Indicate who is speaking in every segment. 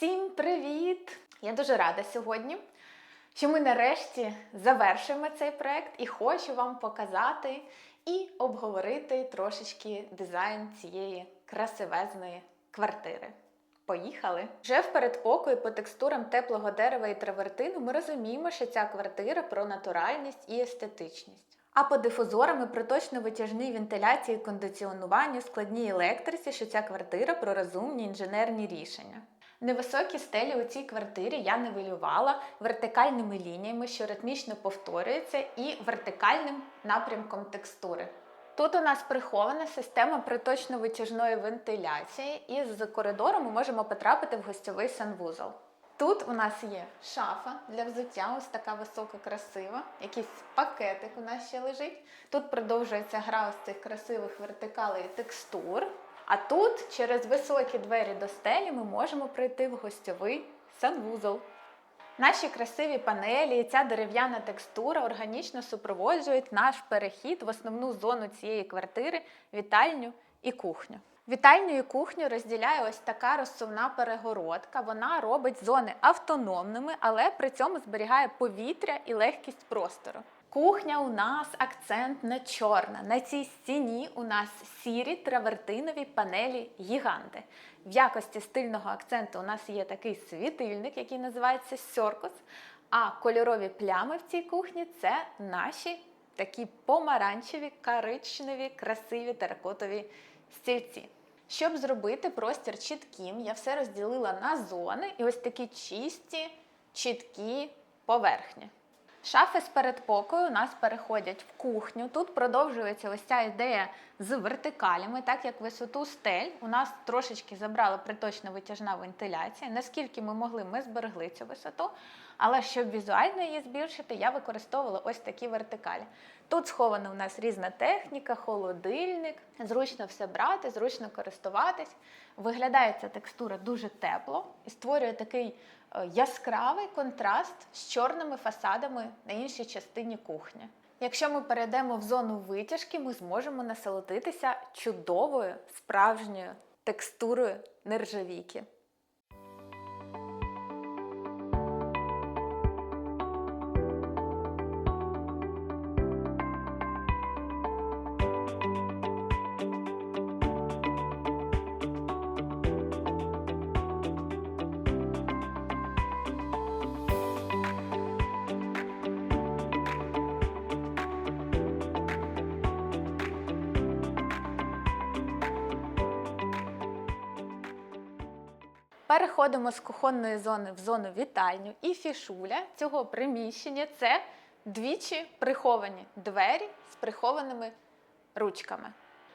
Speaker 1: Всім привіт! Я дуже рада сьогодні, що ми нарешті завершуємо цей проект і хочу вам показати і обговорити трошечки дизайн цієї красивезної квартири. Поїхали! Вже в передпокої по текстурам теплого дерева і травертину ми розуміємо, що ця квартира про натуральність і естетичність. А по дифузорам і проточно-витяжній вентиляції кондиціонуванню складній електриці, що ця квартира про розумні інженерні рішення. Невисокі стелі у цій квартирі я нивелювала вертикальними лініями, що ритмічно повторюються, і вертикальним напрямком текстури. Тут у нас прихована система проточно-витяжної вентиляції, і з коридору ми можемо потрапити в гостьовий санвузол. Тут у нас є шафа для взуття, ось така висока, красива. Якийсь пакетик у нас ще лежить. Тут продовжується гра з цих красивих вертикалей текстур. А тут через високі двері до стелі ми можемо прийти в гостьовий санвузол. Наші красиві панелі і ця дерев'яна текстура органічно супроводжують наш перехід в основну зону цієї квартири вітальню і кухню. Вітальню і кухню розділяє ось така розсувна перегородка. Вона робить зони автономними, але при цьому зберігає повітря і легкість простору. Кухня у нас акцентна чорна. На цій стіні у нас сірі травертинові панелі гіганти. В якості стильного акценту у нас є такий світильник, який називається Сьоркус. А кольорові плями в цій кухні це наші такі помаранчеві, коричневі, красиві теракотові стільці. Щоб зробити простір чітким, я все розділила на зони і ось такі чисті, чіткі поверхні. Шафи з передпокою у нас переходять в кухню. Тут продовжується ось ця ідея з вертикалями, так як висоту стель у нас трошечки забрала приточна витяжна вентиляція. Наскільки ми могли, ми зберегли цю висоту. Але щоб візуально її збільшити, я використовувала ось такі вертикалі. Тут схована у нас різна техніка, холодильник, зручно все брати, зручно користуватись. Виглядає ця текстура дуже тепло і створює такий е, яскравий контраст з чорними фасадами на іншій частині кухні. Якщо ми перейдемо в зону витяжки, ми зможемо насолодитися чудовою справжньою текстурою нержавійки. Переходимо з кухонної зони в зону вітальню і фішуля цього приміщення це двічі приховані двері з прихованими ручками.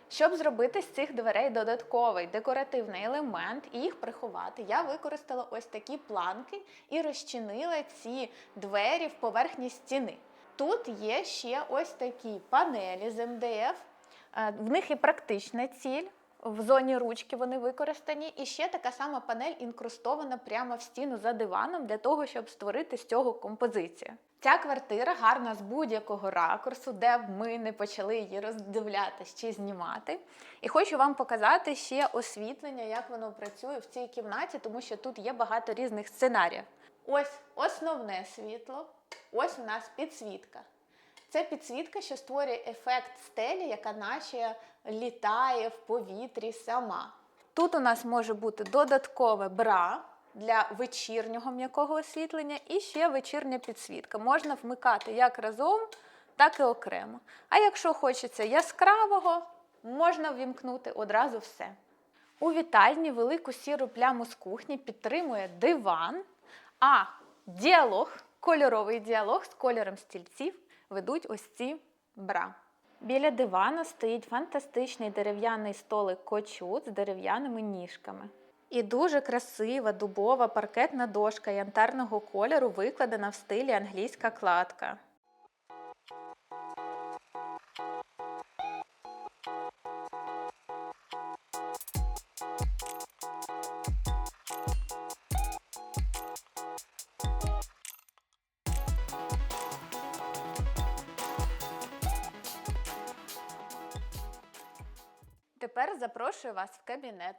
Speaker 1: Щоб зробити з цих дверей додатковий декоративний елемент і їх приховати, я використала ось такі планки і розчинила ці двері в поверхні стіни. Тут є ще ось такі панелі з МДФ. Е, В них є практична ціль. В зоні ручки вони використані, і ще така сама панель інкрустована прямо в стіну за диваном для того, щоб створити з цього композицію. Ця квартира гарна з будь-якого ракурсу, де б ми не почали її роздивлятись чи знімати. І хочу вам показати ще освітлення, як воно працює в цій кімнаті, тому що тут є багато різних сценаріїв. Ось основне світло, ось у нас підсвітка. Це підсвітка, що створює ефект стелі, яка наче літає в повітрі сама. Тут у нас може бути додаткове бра для вечірнього м'якого освітлення і ще вечірня підсвітка. Можна вмикати як разом, так і окремо. А якщо хочеться яскравого, можна ввімкнути одразу все. У вітальні велику сіру пляму з кухні підтримує диван, а діалог, кольоровий діалог з кольором стільців ведуть ось ці бра. Біля дивана стоїть фантастичний дерев'яний столик кочут з дерев'яними ніжками. І дуже красива дубова паркетна дошка янтарного кольору викладена в стилі англійська кладка. Тепер запрошую вас в кабінет.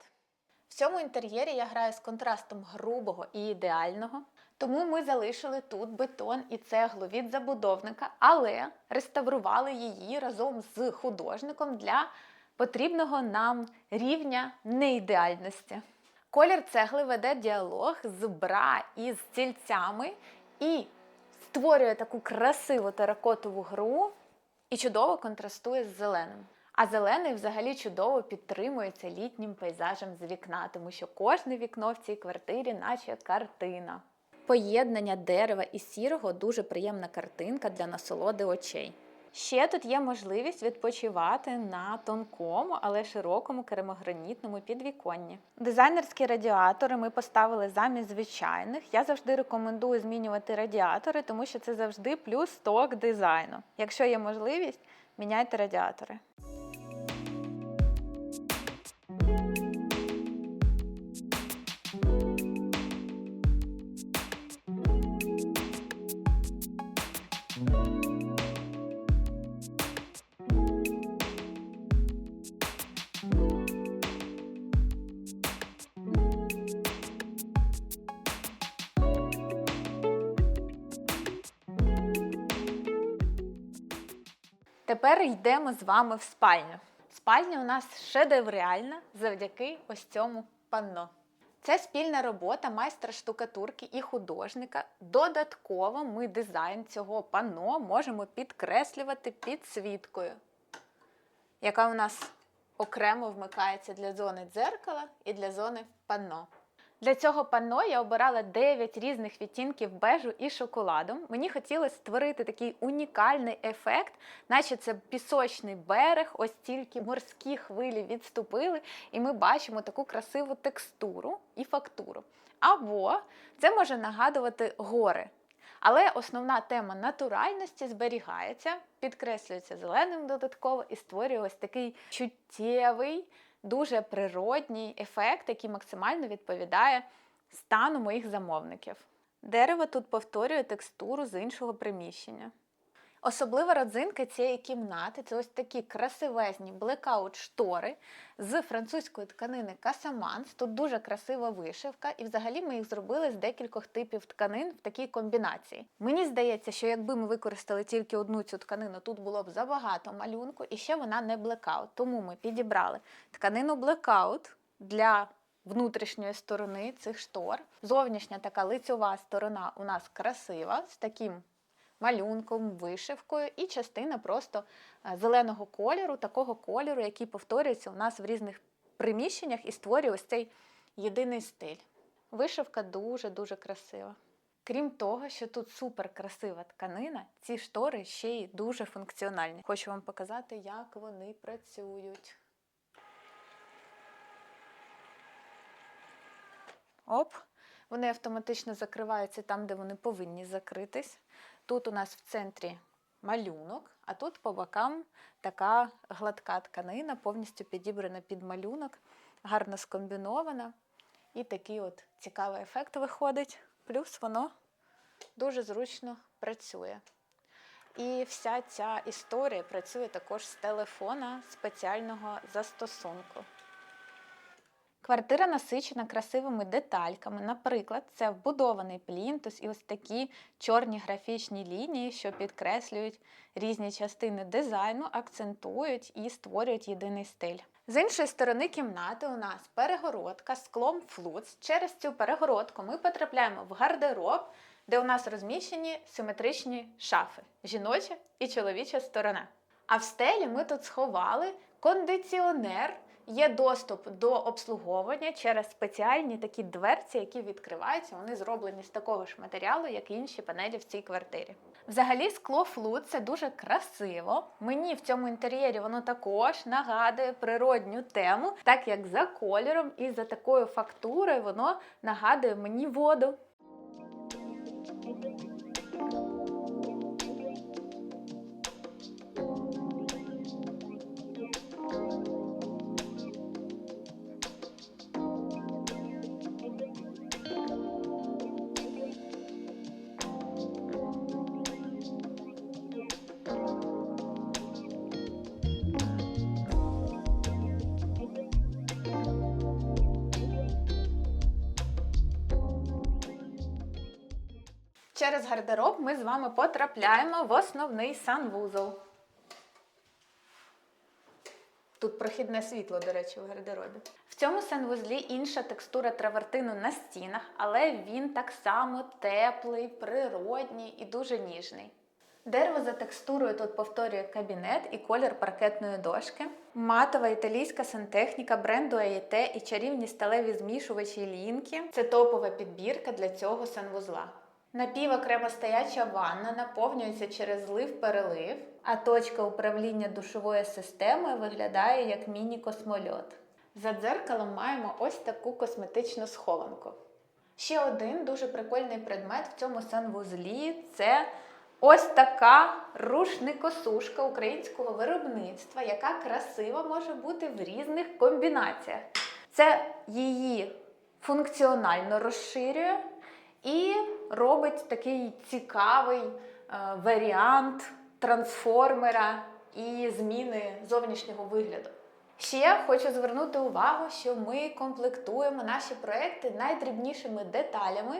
Speaker 1: В цьому інтер'єрі я граю з контрастом грубого і ідеального. Тому ми залишили тут бетон і цеглу від забудовника, але реставрували її разом з художником для потрібного нам рівня неідеальності. Колір цегли веде діалог з бра і з стільцями і створює таку красиву теракотову гру і чудово контрастує з зеленим. А зелений взагалі чудово підтримується літнім пейзажем з вікна, тому що кожне вікно в цій квартирі, наче картина. Поєднання дерева і сірого дуже приємна картинка для насолоди очей. Ще тут є можливість відпочивати на тонкому, але широкому керамогранітному підвіконні. Дизайнерські радіатори ми поставили замість звичайних. Я завжди рекомендую змінювати радіатори, тому що це завжди плюс сток дизайну. Якщо є можливість, міняйте радіатори. Тепер йдемо з вами в спальню. Спальня у нас шедевральна завдяки ось цьому панно. Це спільна робота майстра штукатурки і художника. Додатково ми дизайн цього панно можемо підкреслювати підсвіткою, яка у нас окремо вмикається для зони дзеркала і для зони панно. Для цього панно я обирала 9 різних відтінків бежу і шоколаду. Мені хотілося створити такий унікальний ефект, наче це пісочний берег, ось тільки морські хвилі відступили, і ми бачимо таку красиву текстуру і фактуру. Або це може нагадувати гори. Але основна тема натуральності зберігається, підкреслюється зеленим додатково і створює ось такий чуттєвий дуже природній ефект, який максимально відповідає стану моїх замовників. Дерево тут повторює текстуру з іншого приміщення. Особлива родзинка цієї кімнати це ось такі красивезні блекаут штори з французької тканини Касаманс. Тут дуже красива вишивка, і взагалі ми їх зробили з декількох типів тканин в такій комбінації. Мені здається, що якби ми використали тільки одну цю тканину, тут було б забагато малюнку, і ще вона не блекаут. Тому ми підібрали тканину блекаут для внутрішньої сторони цих штор. Зовнішня така лицьова сторона у нас красива з таким малюнком, вишивкою, і частина просто е, зеленого кольору, такого кольору, який повторюється у нас в різних приміщеннях і створює ось цей єдиний стиль. Вишивка дуже-дуже красива. Крім того, що тут супер красива тканина, ці штори ще й дуже функціональні. Хочу вам показати, як вони працюють. Оп, вони автоматично закриваються там, де вони повинні закритись. Тут у нас в центрі малюнок, а тут по бокам така гладка тканина, повністю підібрана під малюнок, гарно скомбінована. І такий от цікавий ефект виходить. Плюс воно дуже зручно працює. І вся ця історія працює також з телефона спеціального застосунку. Квартира насичена красивими детальками. Наприклад, це вбудований плінтус і ось такі чорні графічні лінії, що підкреслюють різні частини дизайну, акцентують і створюють єдиний стиль. З іншої сторони кімнати у нас перегородка склом флуц. Через цю перегородку ми потрапляємо в гардероб, де у нас розміщені симетричні шафи жіноча і чоловіча сторона. А в стелі ми тут сховали кондиціонер є доступ до обслуговування через спеціальні такі дверці, які відкриваються. Вони зроблені з такого ж матеріалу, як і інші панелі в цій квартирі. Взагалі, скло флут це дуже красиво. Мені в цьому інтер'єрі воно також нагадує природню тему, так як за кольором і за такою фактурою воно нагадує мені воду. Через гардероб ми з вами потрапляємо в основний санвузол. Тут прохідне світло, до речі, в гардеробі. В цьому санвузлі інша текстура травертину на стінах, але він так само теплий, природній і дуже ніжний. Дерево за текстурою тут повторює кабінет і колір паркетної дошки. Матова італійська сантехніка бренду AET і чарівні сталеві змішувачі лінки це топова підбірка для цього санвузла. Напівокремостояча ванна наповнюється через злив-перелив, а точка управління душової системою виглядає як міні-космольот. За дзеркалом маємо ось таку косметичну схованку. Ще один дуже прикольний предмет в цьому санвузлі це ось така рушникосушка українського виробництва, яка красива може бути в різних комбінаціях. Це її функціонально розширює і робить такий цікавий е, варіант трансформера і зміни зовнішнього вигляду. Ще хочу звернути увагу, що ми комплектуємо наші проекти найдрібнішими деталями.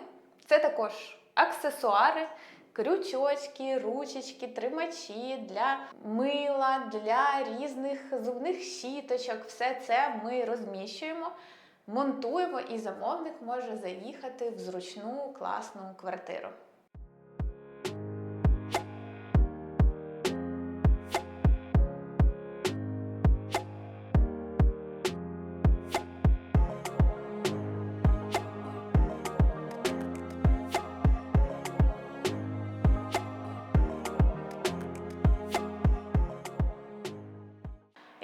Speaker 1: Це також аксесуари, крючочки, ручечки, тримачі для мила, для різних зубних щіточок. Все це ми розміщуємо, монтуємо, і замовник може заїхати в зручну класну квартиру.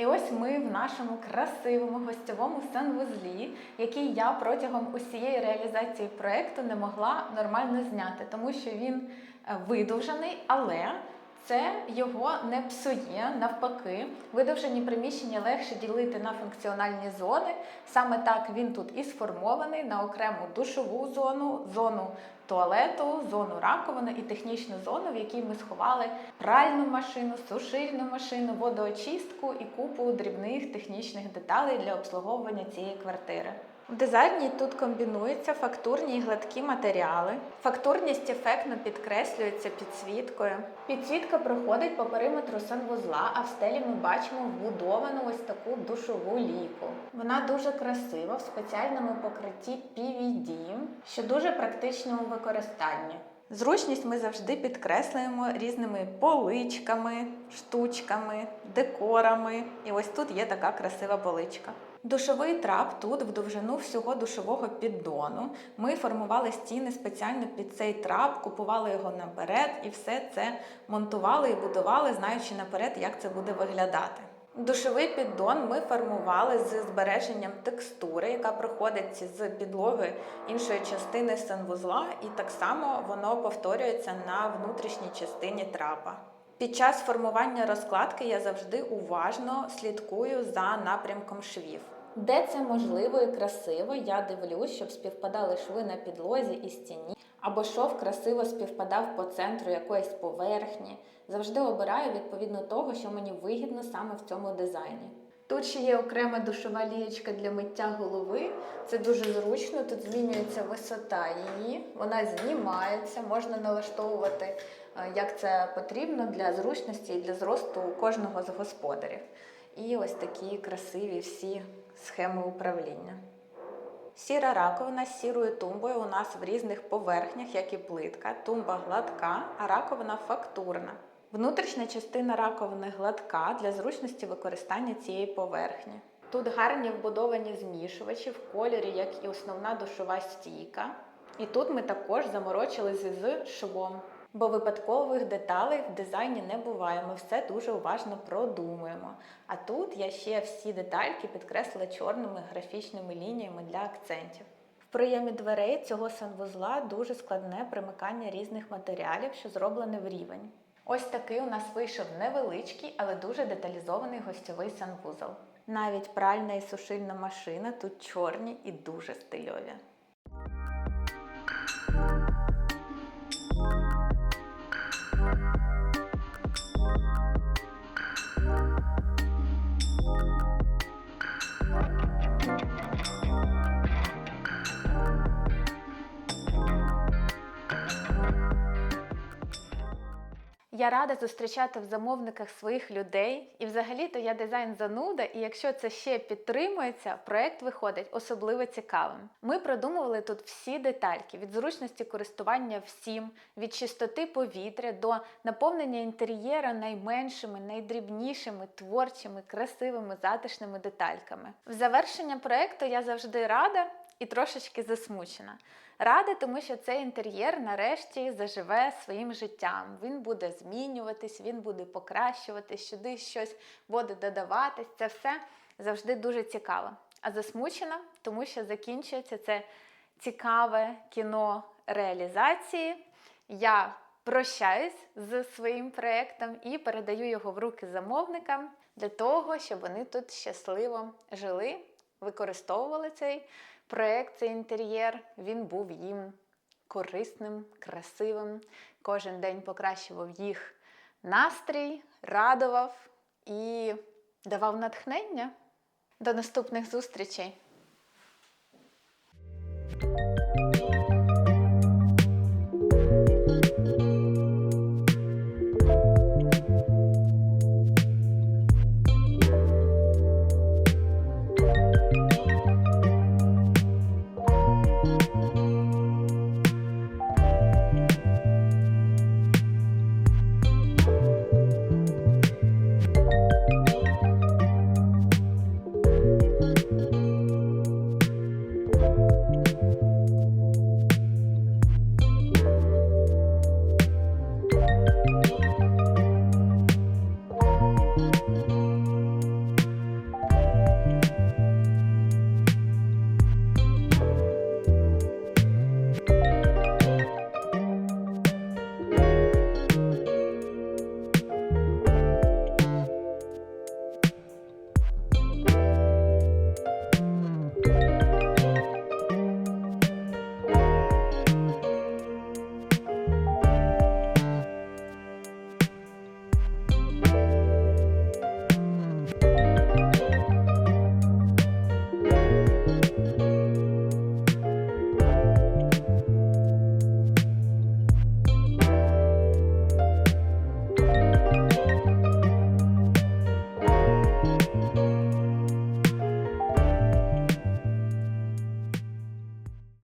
Speaker 1: І ось ми в нашому красивому гостьовому санвузлі, який я протягом усієї реалізації проекту не могла нормально зняти, тому що він е, видовжений, але це його не псує. Навпаки, видовжені приміщення легше ділити на функціональні зони. Саме так він тут і сформований на окрему душову зону, зону туалету, зону раковини і технічну зону, в якій ми сховали пральну машину, сушильну машину, водоочистку і купу дрібних технічних деталей для обслуговування цієї квартири. В дизайні тут комбінуються фактурні і гладкі матеріали. Фактурність ефектно підкреслюється підсвіткою. Підсвітка проходить по периметру санвузла, а в стелі ми бачимо вбудовану ось таку душову ліку. Вона дуже красива в спеціальному покритті PVD, що дуже практично у використанні. Зручність ми завжди підкреслюємо різними поличками, штучками, декорами. І ось тут є така красива поличка. Душовий трап тут в довжину всього душового піддону. Ми формували стіни спеціально під цей трап, купували його наперед і все це монтували і будували, знаючи наперед, як це буде виглядати. Душовий піддон ми формували з збереженням текстури, яка проходить з підлоги іншої частини санвузла, і так само воно повторюється на внутрішній частині трапа. Під час формування розкладки я завжди уважно слідкую за напрямком швів. Де це можливо і красиво, я дивлюсь, щоб співпадали шви на підлозі і стіні, або шов красиво співпадав по центру якоїсь поверхні. Завжди обираю відповідно того, що мені вигідно саме в цьому дизайні. Тут ще є окрема душова лієчка для миття голови. Це дуже зручно. Тут змінюється висота її, вона знімається, можна налаштовувати, як це потрібно для зручності і для зросту кожного з господарів. І ось такі красиві всі схеми управління. Сіра раковина з сірою тумбою у нас в різних поверхнях, як і плитка. Тумба гладка, а раковина фактурна. Внутрішня частина раковини гладка для зручності використання цієї поверхні. Тут гарні вбудовані змішувачі в кольорі, як і основна душова стійка. І тут ми також заморочилися з швом, бо випадкових деталей в дизайні не буває. Ми все дуже уважно продумуємо. А тут я ще всі детальки підкреслила чорними графічними лініями для акцентів. В прийомі дверей цього санвузла дуже складне примикання різних матеріалів, що зроблене в рівень. Ось такий у нас вийшов невеличкий, але дуже деталізований гостьовий санвузол. Навіть пральна і сушильна машина тут чорні і дуже стильові. Я рада зустрічати в замовниках своїх людей. І взагалі-то я дизайн зануда, і якщо це ще підтримується, проект виходить особливо цікавим. Ми продумували тут всі детальки: від зручності користування всім, від чистоти повітря до наповнення інтер'єра найменшими, найдрібнішими, творчими, красивими, затишними детальками. В завершення проекту я завжди рада і трошечки засмучена. Рада, тому що цей інтер'єр нарешті заживе своїм життям. Він буде змінюватись, він буде покращуватись, сюди щось буде додаватись. Це все завжди дуже цікаво. А засмучена, тому що закінчується це цікаве кіно реалізації. Я прощаюсь з своїм проєктом і передаю його в руки замовникам для того, щоб вони тут щасливо жили, використовували цей проєкт, цей інтер'єр. Він був їм корисним, красивим. Кожен день покращував їх настрій, радував і давав натхнення. До наступних зустрічей!